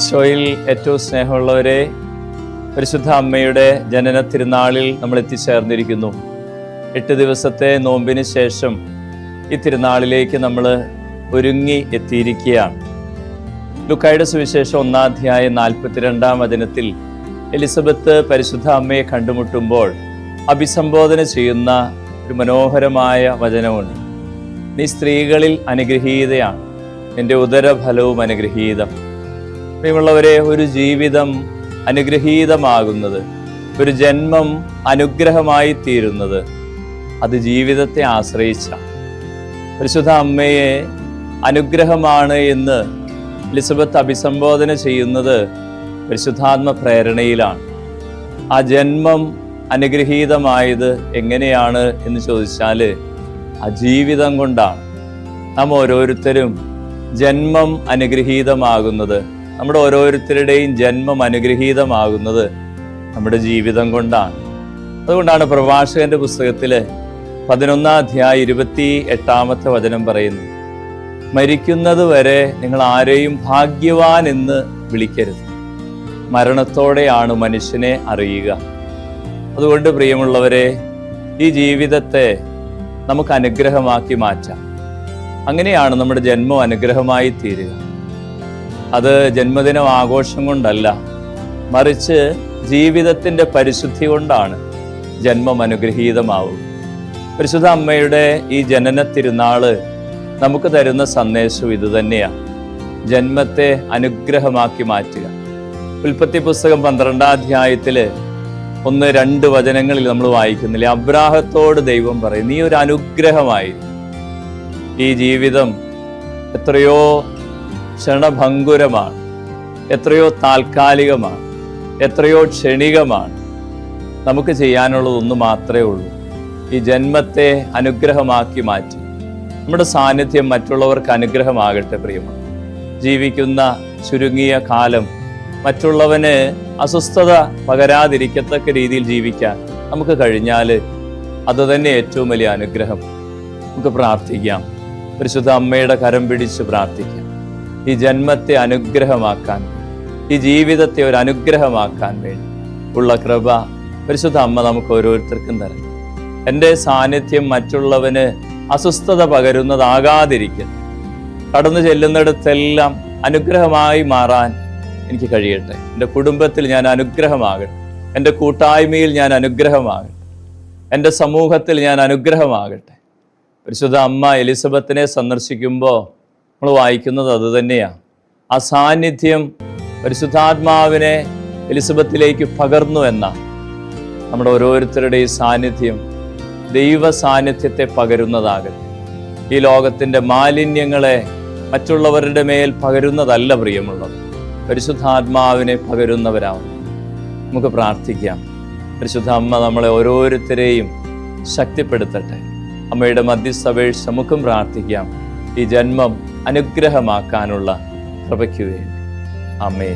ഈശോയിൽ ഏറ്റവും സ്നേഹമുള്ളവരെ പരിശുദ്ധ അമ്മയുടെ ജനന തിരുനാളിൽ നമ്മൾ എത്തിച്ചേർന്നിരിക്കുന്നു. എട്ട് ദിവസത്തെ നോമ്പിന് ശേഷം ഈ തിരുനാളിലേക്ക് നമ്മൾ ഒരുങ്ങി എത്തിയിരിക്കുകയാണ്. ലുക്കായുടെ സുവിശേഷം ഒന്നാധ്യായ നാൽപ്പത്തിരണ്ടാം വചനത്തിൽ എലിസബത്ത് പരിശുദ്ധ അമ്മയെ കണ്ടുമുട്ടുമ്പോൾ അഭിസംബോധന ചെയ്യുന്ന ഒരു മനോഹരമായ വചനമുണ്ട്. നീ സ്ത്രീകളിൽ അനുഗ്രഹീതയാണ്. എന്റെ ഉദരഫലവും അനുഗ്രഹീതം. പ്രിയമുള്ളവരെ ഒരു ജീവിതം അനുഗ്രഹീതമാകുന്നത് ഒരു ജന്മം അനുഗ്രഹമായി തീരുന്നത് അത് ജീവിതത്തെ ആശ്രയിച്ച പരിശുദ്ധ അമ്മയെ അനുഗ്രഹമാണ് എന്ന് എലിസബത്ത് അഭിസംബോധന ചെയ്യുന്നത് പരിശുദ്ധാത്മ പ്രേരണയിലാണ്. ആ ജന്മം അനുഗ്രഹീതമായത് എങ്ങനെയാണ് എന്ന് ചോദിച്ചാൽ ആ ജീവിതം കൊണ്ടാണ്. നാം ഓരോരുത്തരും ജന്മം അനുഗ്രഹീതമാകുന്നത് നമ്മുടെ ഓരോരുത്തരുടെയും ജന്മം അനുഗ്രഹീതമാകുന്നത് നമ്മുടെ ജീവിതം കൊണ്ടാണ്. അതുകൊണ്ടാണ് പ്രഭാഷകന്റെ പുസ്തകത്തിലെ പതിനൊന്നാം അധ്യായ ഇരുപത്തി എട്ടാമത്തെ വചനം പറയുന്നു മരിക്കുന്നത് വരെ നിങ്ങൾ ആരെയും ഭാഗ്യവാൻ എന്ന് വിളിക്കരുത്. മരണത്തോടെയാണ് മനുഷ്യനെ അറിയുക. അതുകൊണ്ട് പ്രിയമുള്ളവരെ ഈ ജീവിതത്തെ നമുക്ക് അനുഗ്രഹമാക്കി മാറ്റാം. അങ്ങനെയാണ് നമ്മുടെ ജന്മം അനുഗ്രഹമായി തീരുക. അത് ജന്മദിനം ആഘോഷം കൊണ്ടല്ല മറിച്ച് ജീവിതത്തിന്റെ പരിശുദ്ധി കൊണ്ടാണ് ജന്മം അനുഗ്രഹീതമാവുക. പരിശുദ്ധ അമ്മയുടെ ഈ ജനന തിരുനാൾ നമുക്ക് തരുന്ന സന്ദേശം ഇതുതന്നെയാണ് ജന്മത്തെ അനുഗ്രഹമാക്കി മാറ്റുക. ഉൽപ്പത്തി പുസ്തകം പന്ത്രണ്ടാം അധ്യായത്തിൽ ഒന്ന് രണ്ട് വചനങ്ങളിൽ നമ്മൾ വായിക്കുന്നില്ല? അബ്രാഹത്തോട് ദൈവം പറയും നീ ഒരു അനുഗ്രഹമായി ഈ ജീവിതം എത്രയോ ക്ഷണഭങ്കുരമാണ്. എത്രയോ താൽക്കാലികമാണ്. എത്രയോ ക്ഷണികമാണ്. നമുക്ക് ചെയ്യാനുള്ളത് ഒന്ന് മാത്രമേ ഉള്ളൂ. ഈ ജന്മത്തെ അനുഗ്രഹമാക്കി മാറ്റി. നമ്മുടെ സാന്നിധ്യം മറ്റുള്ളവർക്ക് അനുഗ്രഹമാകട്ടെ പ്രിയമ ജീവിക്കുന്ന ചുരുങ്ങിയ കാലം മറ്റുള്ളവന് അസ്വസ്ഥത പകരാതിരിക്കത്തക്ക രീതിയിൽ ജീവിക്കാൻ നമുക്ക് കഴിഞ്ഞാൽ അത് തന്നെ ഏറ്റവും വലിയ അനുഗ്രഹം. നമുക്ക് പ്രാർത്ഥിക്കാം. പരിശുദ്ധ അമ്മയുടെ കരം പിടിച്ച് പ്രാർത്ഥിക്കാം. ഈ ജന്മത്തെ അനുഗ്രഹമാക്കാൻ ഈ ജീവിതത്തെ ഒരു അനുഗ്രഹമാക്കാൻ വേണ്ടി. ഉള്ള കൃപ പരിശുദ്ധ അമ്മ നമുക്ക് ഓരോരുത്തർക്കും തരണം. എന്റെ സാന്നിധ്യം മറ്റുള്ളവന് അസ്വസ്ഥത പകരുന്നതാകാതിരിക്കുന്നു കടന്നു ചെല്ലുന്നിടത്തെല്ലാം അനുഗ്രഹമായി മാറാൻ എനിക്ക് കഴിയട്ടെ. എന്റെ കുടുംബത്തിൽ ഞാൻ അനുഗ്രഹമാകട്ടെ. എന്റെ കൂട്ടായ്മയിൽ ഞാൻ അനുഗ്രഹമാകട്ടെ. എന്റെ സമൂഹത്തിൽ ഞാൻ അനുഗ്രഹമാകട്ടെ. പരിശുദ്ധ അമ്മ എലിസബത്തിനെ സന്ദർശിക്കുമ്പോൾ നമ്മൾ വായിക്കുന്നത് അത് തന്നെയാണ്. ആ സാന്നിധ്യം പരിശുദ്ധാത്മാവിനെ എലിസബത്തിലേക്ക് പകർന്നു എന്ന നമ്മുടെ ഓരോരുത്തരുടെയും സാന്നിധ്യം ദൈവ സാന്നിധ്യത്തെ പകരുന്നതാകട്ടെ. ഈ ലോകത്തിന്റെ മാലിന്യങ്ങളെ മറ്റുള്ളവരുടെ മേൽ പകരുന്നതല്ല പ്രിയമുള്ളത്. പരിശുദ്ധാത്മാവിനെ പകരുന്നവരാവും നമുക്ക് പ്രാർത്ഥിക്കാം. പരിശുദ്ധ അമ്മ നമ്മളെ ഓരോരുത്തരെയും ശക്തിപ്പെടുത്തട്ടെ. അമ്മയുടെ മധ്യസ്ഥപേക്ഷ നമുക്കും പ്രാർത്ഥിക്കാം. ഈ ജന്മം അനുഗ്രഹമാക്കാനുള്ള കൃപയ്ക്ക് വേണ്ടി. അമ്മേ